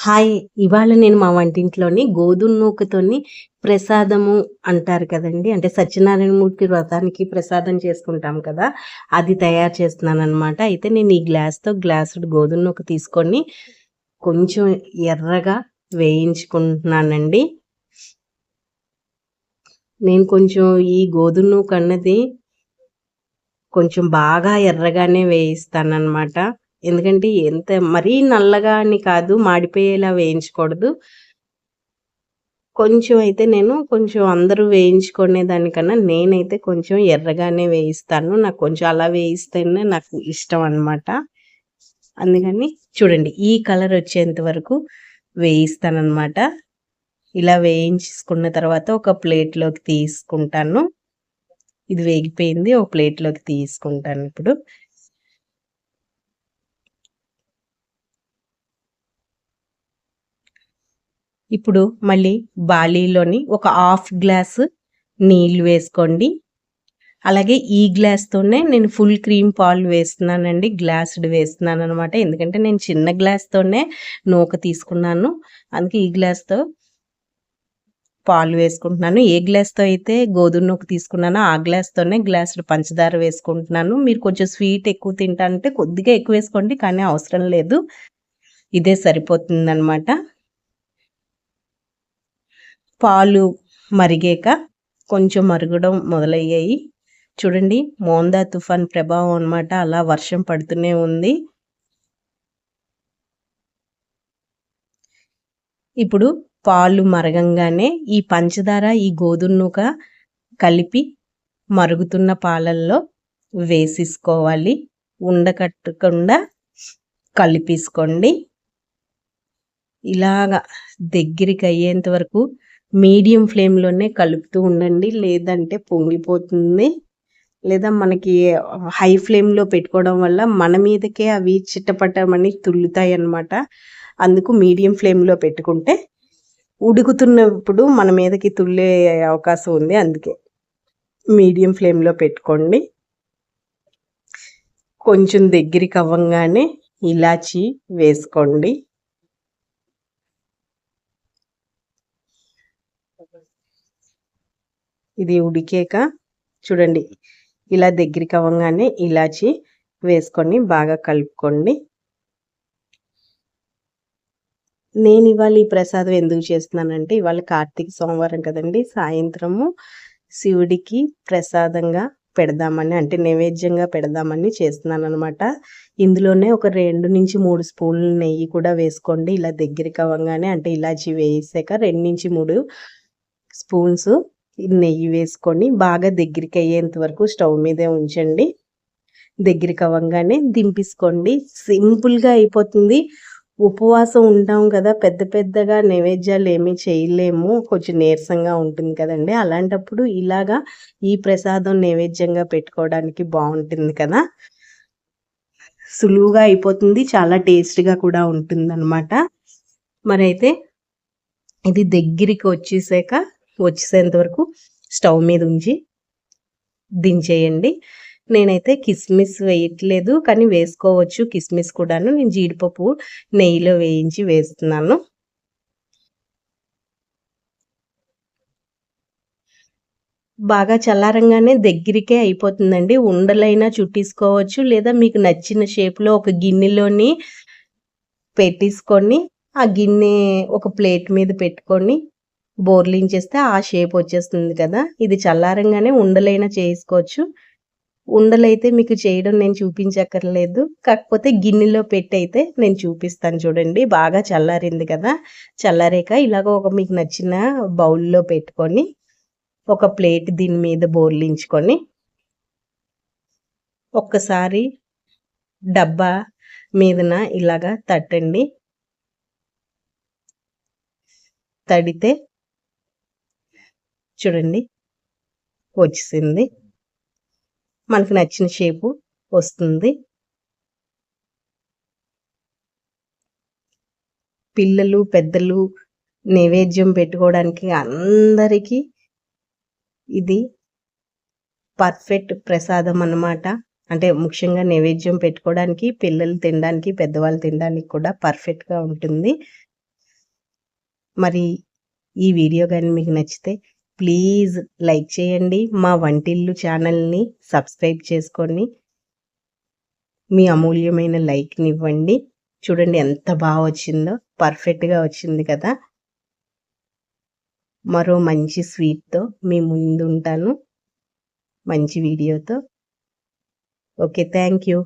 Hi! ఇవాళ నేను మా వంటింట్లోని గోధుమ నూకతోని ప్రసాదము అంటారు కదండీ! అంటే సత్యనారాయణమూర్తి వ్రతానికి ప్రసాదం చేసుకుంటాం కదా! అది తయారు చేస్తున్నాను అనమాట అయితే నేను ఈ గ్లాస్‌తో గ్లాసుడు గోధుమ నూక తీసుకొని కొంచెం ఎర్రగా వేయించుకుంటున్నానండి. నేను కొంచెం ఈ గోధుమ నూక అన్నది కొంచెం బాగా ఎర్రగానే వేయిస్తాననమాట. ఎందుకంటే ఎంత మరీ నల్లగా అని కాదు, మాడిపోయేలా వేయించకూడదు. కొంచెం అయితే నేను కొంచెం అందరూ వేయించుకునే దానికన్నా నేనైతే కొంచెం ఎర్రగానే వేయిస్తాను. నాకు కొంచెం అలా వేయిస్తేనే నాకు ఇష్టం అనమాట. అందుకని చూడండి ఈ కలర్ వచ్చేంత వరకు వేయిస్తానమాట ఇలా వేయించుకున్న తర్వాత ఒక ప్లేట్‌లోకి తీసుకుంటాను. ఇది వేగిపోయింది. ఒక ప్లేట్‌లోకి తీసుకుంటాను ఇప్పుడు. ఇప్పుడు మళ్ళీ బాలీలోని ఒక హాఫ్ గ్లాసు నీళ్ళు వేసుకోండి. అలాగే ఈ గ్లాస్‌తోనే నేను ఫుల్ క్రీమ్ పాలు వేస్తున్నానండి. గ్లాసుడు వేస్తున్నాననమాట. ఎందుకంటే నేను చిన్న గ్లాస్‌తోనే నూక తీసుకున్నాను. అందుకే ఈ గ్లాస్‌తో పాలు వేసుకుంటున్నాను. ఏ గ్లాస్‌తో అయితే గోధుమ నూక తీసుకున్నానో ఆ గ్లాస్‌తోనే గ్లాసుడు పంచదార వేసుకుంటున్నాను. మీరు కొంచెం స్వీట్ ఎక్కువ తింటా అంటే కొద్దిగా ఎక్కువ వేసుకోండి. కానీ అవసరం లేదు. ఇదే సరిపోతుందనమాట. పాలు మరిగాక కొంచెం మరగడం మొదలయ్యాయి. చూడండి మోందా తుఫాన్ ప్రభావం అనమాట. అలా వర్షం పడుతూనే ఉంది. ఇప్పుడు పాలు మరగంగానే ఈ పంచదార, ఈ గోధుమ నూక కలిపి మరుగుతున్న పాలల్లో వేసేసుకోవాలి. ఉండకట్టకుండా కలిపేసుకోండి. ఇలాగ దగ్గరికి అయ్యేంత వరకు మీడియం ఫ్లేమ్‌లోనే కలుపుతూ ఉండండి. లేదంటే పొంగిపోతుంది. లేదా మనకి హై ఫ్లేమ్‌లో పెట్టుకోవడం వల్ల మన మీదకే అవి చిట్టపట్టమని తుల్లుతాయన్నమాట. అందుకు మీడియం ఫ్లేమ్‌లో పెట్టుకుంటే ఉడుకుతున్నప్పుడు మన మీదకి తుల్లే అవకాశం ఉంది. అందుకే మీడియం ఫ్లేమ్‌లో పెట్టుకోండి. కొంచెం దగ్గరికి అవ్వంగానే ఇలాచి వేసుకోండి. ఇది ఉడికాక చూడండి ఇలా దగ్గరికి అవ్వగానే ఇలాచి వేసుకొని బాగా కలుపుకోండి. నేను ఇవాళ ఈ ప్రసాదం ఎందుకు చేస్తున్నానంటే ఇవాళ కార్తీక సోమవారం కదండీ! సాయంత్రము శివుడికి ప్రసాదంగా పెడదామని అంటే నైవేద్యంగా పెడదామని చేస్తున్నాను అనమాట ఇందులోనే ఒక 2-3 స్పూన్లు నెయ్యి కూడా వేసుకోండి. ఇలా దగ్గరికి అవ్వగానే అంటే ఇలాచి వేసాక 2-3 స్పూన్స్ నెయ్యి వేసుకొని బాగా దగ్గరికి అయ్యేంత వరకు స్టవ్ మీదే ఉంచండి. దగ్గరికి అవ్వగానే దింపేసుకోండి. సింపుల్‌గా అయిపోతుంది. ఉపవాసం ఉంటాం కదా! పెద్ద పెద్దగా నైవేద్యాలు ఏమీ చేయలేము. కొంచెం నీరసంగా ఉంటుంది కదండి అలాంటప్పుడు ఇలాగా ఈ ప్రసాదం నైవేద్యంగా పెట్టుకోవడానికి బాగుంటుంది కదా! సులువుగా అయిపోతుంది. చాలా టేస్ట్గా కూడా ఉంటుంది అనమాట మరైతే ఇది దగ్గరికి వచ్చేసాక వచ్చేసేంత వరకు స్టవ్ మీద ఉంచి దించేయండి. నేనైతే కిస్మిస్ వేయట్లేదు. కానీ వేసుకోవచ్చు కిస్మిస్ కూడాను. నేను జీడిపప్పు నెయ్యిలో వేయించి వేస్తున్నాను. బాగా చల్లారంగానే దగ్గరికే అయిపోతుందండి. ఉండలైనా చుట్టేసుకోవచ్చు. లేదా మీకు నచ్చిన షేప్‌లో ఒక గిన్నెలోని పెట్టేసుకొని ఆ గిన్నె ఒక ప్లేట్ మీద పెట్టుకొని బోర్లించేస్తే ఆ షేప్ వచ్చేస్తుంది కదా! ఇది చల్లారంగానే ఉండలైనా చేసుకోవచ్చు. ఉండలైతే మీకు చేయడం నేను చూపించక్కర్లేదు. కాకపోతే గిన్నెలో పెట్టయితే నేను చూపిస్తాను చూడండి. బాగా చల్లారింది కదా! చల్లారాక ఇలాగ ఒక మీకు నచ్చిన బౌల్‌లో పెట్టుకొని ఒక ప్లేట్ దీని మీద బోర్లించుకొని ఒక్కసారి డబ్బా మీదన ఇలాగ తట్టండి. తడితే చూడండి వచ్చేసింది. మనకు నచ్చిన షేపు వస్తుంది. పిల్లలు, పెద్దలు నైవేద్యం పెట్టుకోవడానికి అందరికీ ఇది పర్ఫెక్ట్ ప్రసాదం అన్నమాట. అంటే ముఖ్యంగా నైవేద్యం పెట్టుకోవడానికి, పిల్లలు తినడానికి, పెద్దవాళ్ళు తినడానికి కూడా పర్ఫెక్ట్‌గా ఉంటుంది. మరి ఈ వీడియో కానీ మీకు నచ్చితే ప్లీజ్ లైక్ చేయండి మా వంటిల్లు ఛానల్ని సబ్స్క్రైబ్ చేసుకోండి మీ అమూల్యమైన లైక్ని ఇవ్వండి చూడండి ఎంత బాగా వచ్చిందో పర్ఫెక్ట్గా వచ్చింది కదా. మరో మంచి స్వీట్తో మీ ముందు ఉంటాను మంచి వీడియోతో. Okay thank you.